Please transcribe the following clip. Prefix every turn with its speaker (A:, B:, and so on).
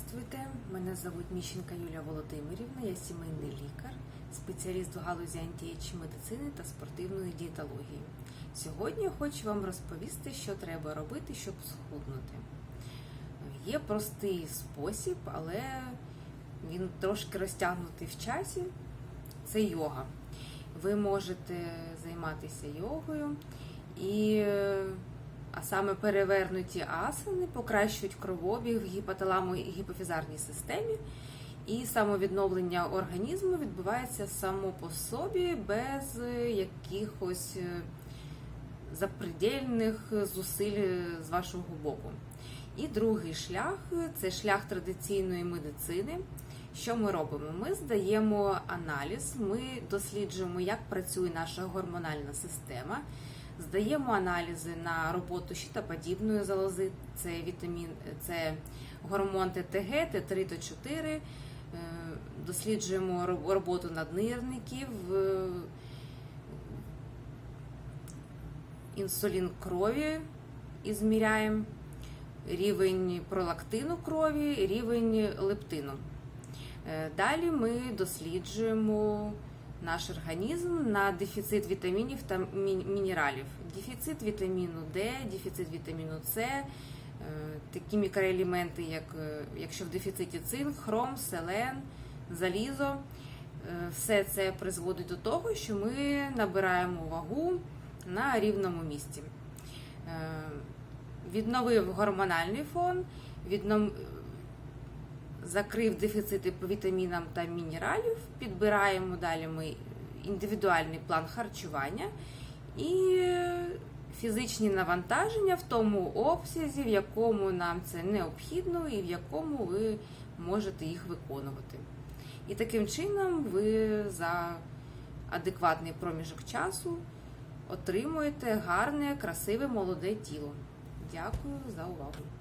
A: Здравствуйте, мене звуть Міщенка Юлія Володимирівна, я сімейний лікар, спеціаліст в галузі антієч медицини та спортивної дієтології. Сьогодні я хочу вам розповісти, що треба робити, щоб схуднути. Є простий спосіб, але він трошки розтягнутий в часі. Це йога. Ви можете займатися йогою і саме перевернуті асани покращують кровообіг в гіпоталамо гіпофізарній системі, і самовідновлення організму відбувається само по собі без якихось е, запредельних зусиль з вашого боку. І другий шлях це шлях традиційної медицини. Що ми робимо? Ми здаємо аналіз, ми досліджуємо, як працює наша гормональна система. Здаємо аналізи на роботу щитоподібної залози, це вітамін, це гормон ТТГ, Т3, Т4. Е, Досліджуємо роботу наднирників, е, інсулін крові і зміряємо, рівень пролактину крові, рівень лептину. Е, Далі ми досліджуємо наш організм на дефіцит вітамінів та мінералів. Дефіцит вітаміну Д, дефіцит вітаміну С, е, такі мікроелементи, як якщо в дефіциті цинк, хром, селен, залізо. Е, Все це призводить до того, що ми набираємо вагу на рівному місці. Е, Відновив гормональний фон, відном закрив дефіцити по вітамінам та мінералів, підбираємо далі ми індивідуальний план харчування і фізичні навантаження в тому обсязі, в якому нам це необхідно і в якому ви можете їх виконувати. І таким чином ви за адекватний проміжок часу отримуєте гарне, красиве молоде тіло. Дякую за увагу!